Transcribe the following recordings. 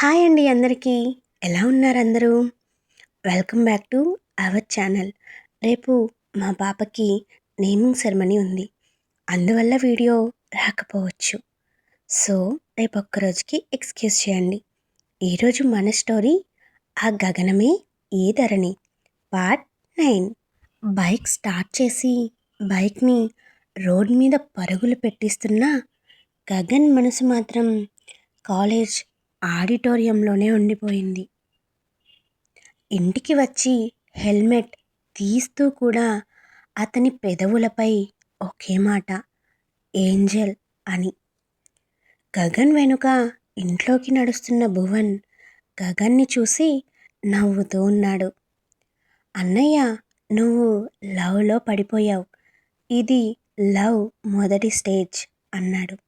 Hi అండి అందరికీ. ఎలా ఉన్నారు అందరూ? Welcome back to our channel. రేపు మా పాపకి నేమింగ్ సెరమనీ ఉంది. అందువల్ల వీడియో రాకపోవచ్చు. సో రేపు ఒక్కరోజుకి ఎక్స్క్యూజ్ చేయండి. ఈరోజు మన స్టోరీ ఆ గగనమే ఈ ధరణి పార్ట్ నైన్. బైక్ స్టార్ట్ చేసి బైక్ని రోడ్ మీద పరుగులు పెట్టిస్తున్న గగన్ మనసు మాత్రం కాలేజ్ ఆడిటోరియంలోనే ఉండిపోయింది. ఇంటికి వచ్చి హెల్మెట్ తీస్తూ కూడా అతని పెదవులపై ఒకే మాట ఏంజల్ అని. గగన్ వెనుక ఇంట్లోకి నడుస్తున్న భువన్ గగన్ని చూసి నవ్వుతూ ఉన్నాడు. అన్నయ్య నువ్వు లవ్లో పడిపోయావు. ఇది లవ్ మొదటి స్టేజ్ అన్నాడు.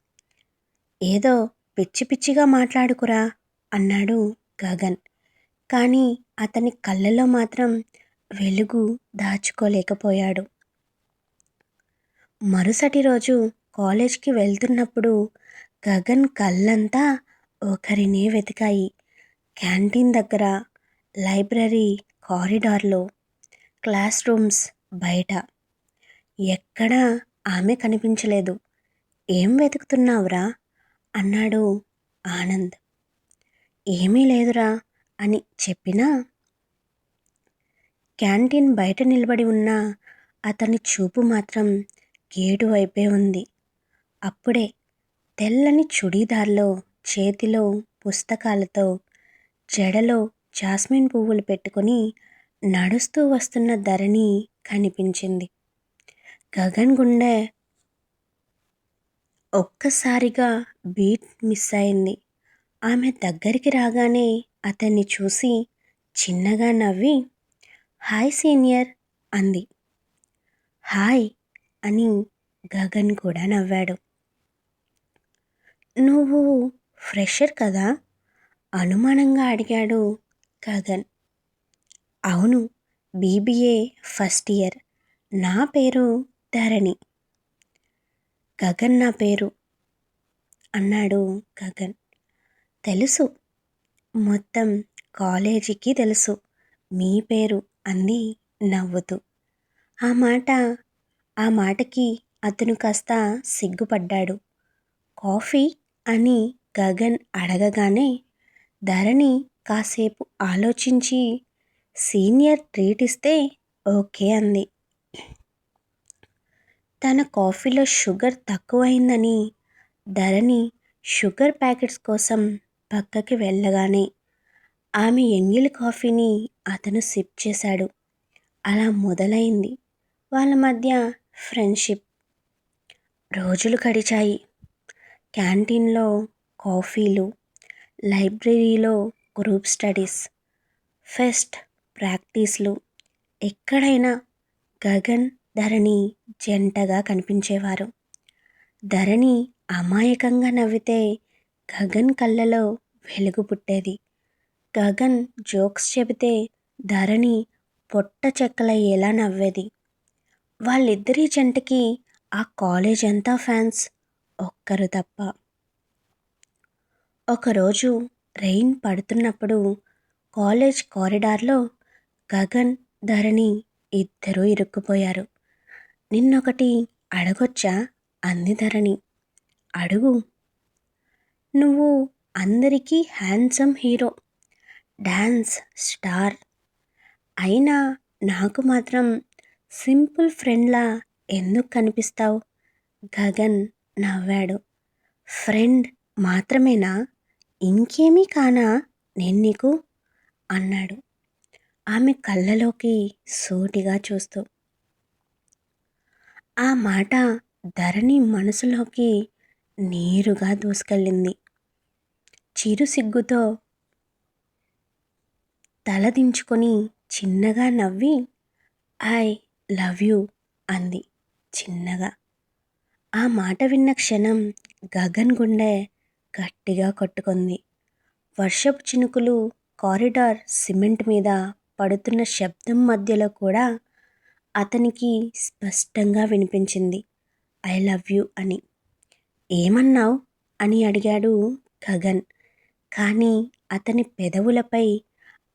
ఏదో పిచ్చి పిచ్చిగా మాట్లాడుకురా అన్నాడు గగన్. కానీ అతని కళ్ళలో మాత్రం వెలుగు దాచుకోలేకపోయాడు. మరుసటి రోజు కాలేజ్కి వెళ్తున్నప్పుడు గగన్ కళ్ళంతా ఒకరినే వెతికాయి. క్యాంటీన్ దగ్గర లైబ్రరీ కారిడార్లో క్లాస్ రూమ్స్ బయట. ఎక్కడా ఆమె కనిపించలేదు. ఏం వెతుకుతున్నావురా? అన్నాడు ఆనంద్. ఏమీ లేదురా అని చెప్పినా క్యాంటీన్ బయట నిలబడి ఉన్న అతని చూపు మాత్రం గేటు వైపే ఉంది. అప్పుడే తెల్లని చుడీదార్లో చేతిలో పుస్తకాలతో జడలో జాస్మిన్ పువ్వులు పెట్టుకొని నడుస్తూ వస్తున్న ధరణి కనిపించింది. గగన్ గుండె ఒక్కసారిగా బీట్ మిస్ అయింది. ఆమె దగ్గరికి రాగానే అతన్ని చూసి చిన్నగా నవ్వి హాయ్ సీనియర్ అంది. హాయ్ అని గగన్ కూడా నవ్వాడు. నువ్వు ఫ్రెషర్ కదా? అనుమానంగా అడిగాడు గగన్. అవును బీబీఏ ఫస్ట్ ఇయర్. నా పేరు ధరణి. గగన్ నా పేరు. అన్నాడు గగన్. తెలుసు. మొత్తం కాలేజీకి తెలుసు. మీ పేరు అంది నవ్వుతూ. ఆ మాట ఆ మాటకి అతను కాస్త సిగ్గుపడ్డాడు. కాఫీ అని గగన్ అడగగానే ధరణి కాసేపు ఆలోచించి సీనియర్ ట్రీట్ ఇస్తే ఓకే అంది. తన కాఫీలో షుగర్ తక్కువైందని ధరణి షుగర్ ప్యాకెట్స్ కోసం పక్కకి వెళ్ళగానే ఆమె ఎంగిలి కాఫీని అతను సిప్ చేశాడు. అలా మొదలైంది వాళ్ళ మధ్య ఫ్రెండ్షిప్. రోజులు గడిచాయి. క్యాంటీన్లో కాఫీలు లైబ్రరీలో గ్రూప్ స్టడీస్ ఫెస్ట్ ప్రాక్టీస్లు ఎక్కడైనా గగన్ ధరణి జంటగా కనిపించేవారు. ధరణి అమాయకంగా నవ్వితే గగన్ కళ్ళలో వెలుగు పుట్టేది. గగన్ జోక్స్ చెబితే ధరణి పొట్ట చెక్కలయ్యేలా నవ్వేది. వాళ్ళిద్దరి జంటకి ఆ కాలేజ్ అంతా ఫ్యాన్స్ ఒక్కరు తప్ప. ఒకరోజు రెయిన్ పడుతున్నప్పుడు కాలేజ్ కారిడార్లో గగన్ ధరణి ఇద్దరూ ఇరుక్కుపోయారు. నిన్నొకటి అడగొచ్చా? అంది ధరణి. అడుగు. నువ్వు అందరికీ హ్యాండ్సమ్ హీరో డ్యాన్స్ స్టార్. అయినా నాకు మాత్రం సింపుల్ ఫ్రెండ్లా ఎందుకు కనిపిస్తావు? గగన్ నవ్వాడు. ఫ్రెండ్ మాత్రమేనా? ఇంకేమీ కానా నేను నీకు? అన్నాడు. ఆమె కళ్ళలోకి సోటిగా చూస్తూ. ఆ మాట ధరణి మనసులోకి నేరుగా దూసుకెళ్ళింది. చిరు సిగ్గుతో తలదించుకొని చిన్నగా నవ్వి ఐ లవ్ యూ అంది చిన్నగా. ఆ మాట విన్న క్షణం గగన్ గుండె గట్టిగా కొట్టుకుంది. వర్షపు చినుకులు కారిడార్ సిమెంట్ మీద పడుతున్న శబ్దం మధ్యలో కూడా అతనికి స్పష్టంగా వినిపించింది. ఐ లవ్ యూ అని. ఏమన్నావు? అని అడిగాడు గగన్. కానీ అతని పెదవులపై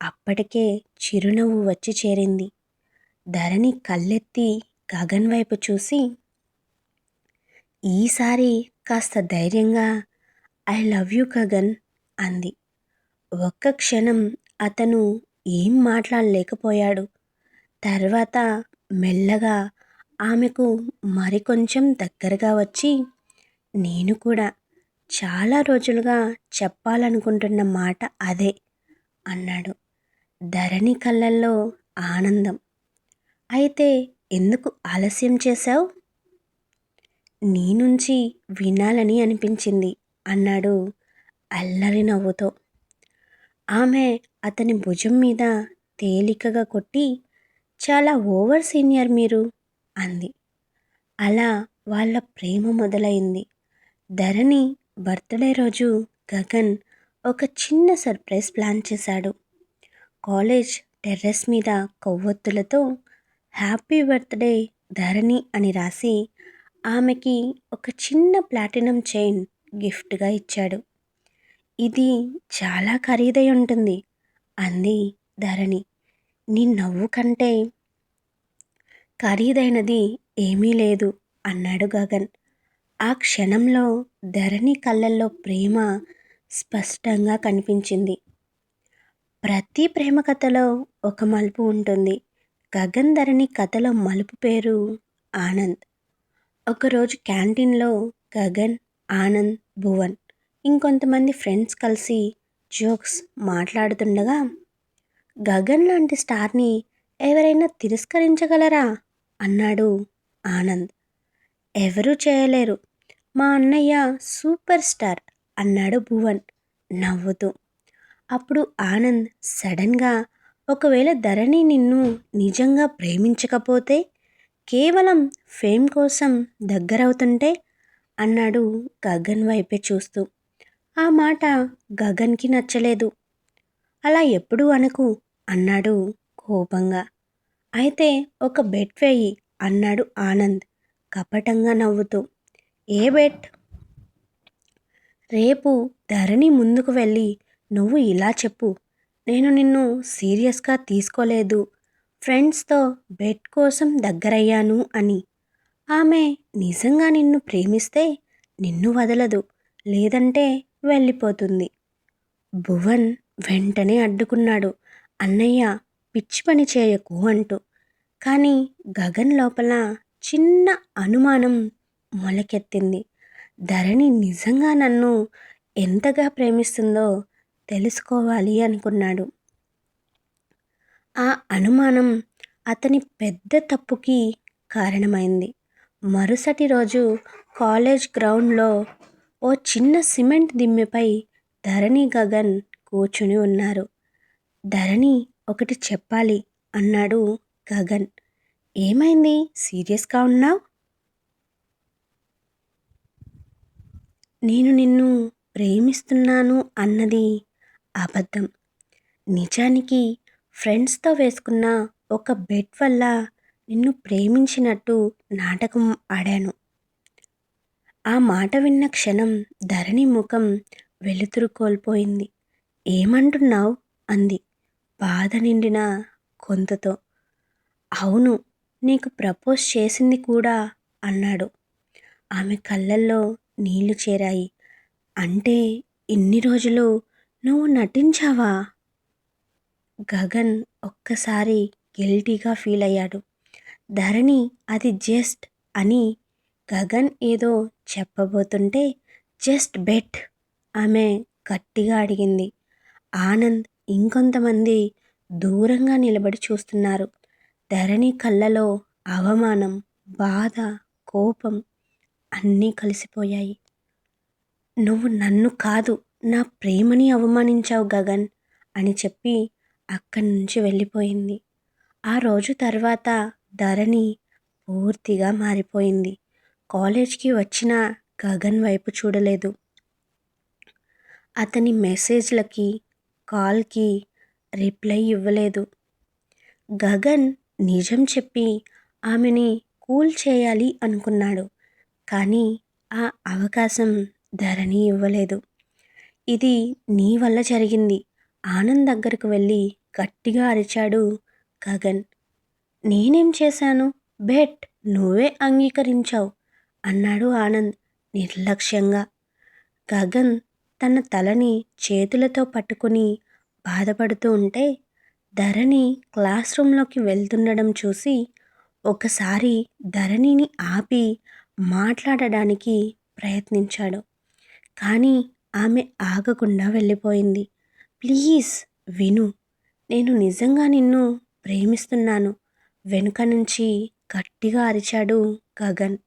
అప్పటికే చిరునవ్వు వచ్చి చేరింది. ధరణి కళ్ళెత్తి గగన్ వైపు చూసి ఈసారి కాస్త ధైర్యంగా ఐ లవ్ యూ గగన్ అంది. ఒక్క క్షణం అతను ఏం మాట్లాడలేకపోయాడు. తర్వాత మెల్లగా ఆమెకు మరికొంచెం దగ్గరగా వచ్చి నేను కూడా చాలా రోజులుగా చెప్పాలనుకుంటున్న మాట అదే అన్నాడు. ధరణి కళ్ళల్లో ఆనందం. అయితే ఎందుకు ఆలస్యం చేశావు? నీ నుంచి వినాలని అనిపించింది అన్నాడు అల్లరి నవ్వుతో. ఆమె అతని భుజం మీద తేలికగా కొట్టి చాలా ఓవర్ సీనియర్ మీరు అంది. అలా వాళ్ళ ప్రేమ మొదలైంది. ధరణి బర్త్డే రోజు గగన్ ఒక చిన్న సర్ప్రైజ్ ప్లాన్ చేశాడు. కాలేజ్ టెర్రస్ మీద కొవ్వొత్తులతో హ్యాపీ బర్త్డే ధరణి అని రాసి ఆమెకి ఒక చిన్న ప్లాటినం చైన్ గిఫ్ట్గా ఇచ్చాడు. ఇది చాలా ఖరీదై ఉంటుంది అంది ధరణి. నీ నవ్వు కంటే ఖరీదైనది ఏమీ లేదు అన్నాడు గగన్. ఆ క్షణంలో ధరణి కళ్ళల్లో ప్రేమ స్పష్టంగా కనిపించింది. ప్రతి ప్రేమ కథలో ఒక మలుపు ఉంటుంది. గగన్ ధరణి కథలో మలుపు పేరు ఆనంద్. ఒకరోజు క్యాంటీన్లో గగన్ ఆనంద్ భువన్ ఇంకొంతమంది ఫ్రెండ్స్ కలిసి జోక్స్ మాట్లాడుతుండగా గగన్ లాంటి స్టార్ని ఎవరైనా తిరస్కరించగలరా? అన్నాడు ఆనంద్. ఎవరూ చేయలేరు. మా అన్నయ్య సూపర్ స్టార్ అన్నాడు భువన్ నవ్వుతూ. అప్పుడు ఆనంద్ సడన్గా ఒకవేళ ధరణి నిన్ను నిజంగా ప్రేమించకపోతే కేవలం ఫేమ్ కోసం దగ్గరవుతుంటే? అన్నాడు గగన్ వైపే చూస్తూ. ఆ మాట గగన్కి నచ్చలేదు. అలా ఎప్పుడు అనకు. అన్నాడు కోపంగా. అయితే ఒక బెట్ వేయి అన్నాడు ఆనంద్ కపటంగా నవ్వుతూ. A bet? రేపు ధరణి ముందుకు వెళ్ళి నువ్వు ఇలా చెప్పు. నేను నిన్ను సీరియస్గా తీసుకోలేదు. ఫ్రెండ్స్తో బెట్ కోసం దగ్గరయ్యాను అని. ఆమె నిజంగా నిన్ను ప్రేమిస్తే నిన్ను వదలదు లేదంటే వెళ్ళిపోతుంది. భువన్ వెంటనే అడ్డుకున్నాడు. అన్నయ్య పిచ్చి పని చేయకు అంటూ. కానీ గగన్ లోపల చిన్న అనుమానం మొలకెత్తింది. ధరణి నిజంగా నన్ను ఎంతగా ప్రేమిస్తుందో తెలుసుకోవాలి అనుకున్నాడు. ఆ అనుమానం అతని పెద్ద తప్పుకి కారణమైంది. మరుసటి రోజు కాలేజ్ గ్రౌండ్లో ఓ చిన్న సిమెంట్ దిమ్మెపై ధరణి గగన్ కూర్చుని ఉన్నారు. ధరణి ఒకటి చెప్పాలి అన్నాడు గగన్. ఏమైంది? సీరియస్గా ఉన్నావు? నేను నిన్ను ప్రేమిస్తున్నాను అన్నది అబద్ధం. నిజానికి ఫ్రెండ్స్తో వేసుకున్న ఒక బెట్ వల్ల నిన్ను ప్రేమించినట్టు నాటకం ఆడాను. ఆ మాట విన్న క్షణం ధరణి ముఖం వెలుతురు కోల్పోయింది. ఏమంటున్నావు? అంది. బాధ నిండిన కొంతతో. అవును నీకు ప్రపోజ్ చేసింది కూడా అన్నాడు. ఆమె కళ్ళల్లో నీళ్ళు చేరాయి. అంటే ఇన్ని రోజులు నువ్వు నటించావా? గగన్ ఒక్కసారి గిల్టీగా ఫీల్ అయ్యాడు. ధరణి అది జస్ట్ అని గగన్ ఏదో చెప్పబోతుంటే జస్ట్ బెట్ ఆమె గట్టిగా అడిగింది. ఆనంద్ ఇంకొంతమంది దూరంగా నిలబడి చూస్తున్నారు. ధరణి కళ్ళలో అవమానం బాధ కోపం అన్నీ కలిసిపోయాయి. నువ్వు నన్ను కాదు నా ప్రేమని అవమానించావు గగన్ అని చెప్పి అక్కడి నుంచి వెళ్ళిపోయింది. ఆ రోజు తర్వాత ధరణి పూర్తిగా మారిపోయింది. కాలేజ్కి వచ్చిన గగన్ వైపు చూడలేదు. అతని మెసేజ్లకి కాల్కి రిప్లై ఇవ్వలేదు. గగన్ నిజం చెప్పి ఆమెని కూల్ చేయాలి అనుకున్నాడు. కానీ ఆ అవకాశం ధరణి ఇవ్వలేదు. ఇది నీ వల్ల జరిగింది. ఆనంద్ దగ్గరకు వెళ్ళి గట్టిగా అరిచాడు గగన్. నేనేం చేశాను? బెట్ నువ్వే అంగీకరించావు అన్నాడు ఆనంద్ నిర్లక్ష్యంగా. గగన్ తన తలని చేతులతో పట్టుకుని బాధపడుతూ ఉంటే ధరణి క్లాస్ రూమ్లోకి వెళ్తుండడం చూసి ఒకసారి ధరణిని ఆపి మాట్లాడడానికి ప్రయత్నించాడు. కానీ ఆమె ఆగకుండా వెళ్ళిపోయింది. ప్లీజ్ విను. నేను నిజంగా నిన్ను ప్రేమిస్తున్నాను. వెనుక నుంచి గట్టిగా అరిచాడు గగన్.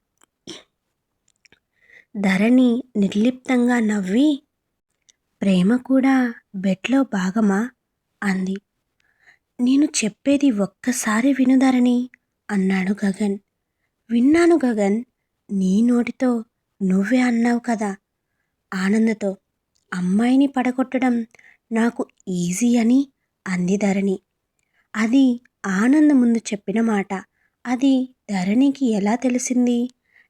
ధరణి నిర్లిప్తంగా నవ్వి ప్రేమ కూడా బెట్లో భాగమా? అంది. నేను చెప్పేది ఒక్కసారి వినుధరణి అన్నాడు గగన్. విన్నాను గగన్ నీ నోటితో నువ్వే అన్నావు కదా. ఆనందతో అమ్మాయిని పడగొట్టడం నాకు ఈజీ అని అంది ధరణి. అది ఆనంద ముందు చెప్పిన మాట. అది ధరణికి ఎలా తెలిసింది?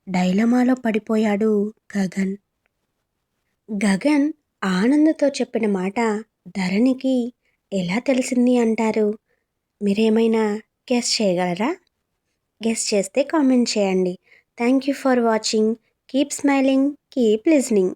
డైలమాలో పడిపోయాడు గగన్. గగన్ ఆనందతో చెప్పిన మాట ధరణికి ఎలా తెలిసింది అంటారు? మీరేమైనా గెస్ చేయగలరా? గెస్ చేస్తే కామెంట్ చేయండి. Thank you for watching. Keep smiling. Keep listening.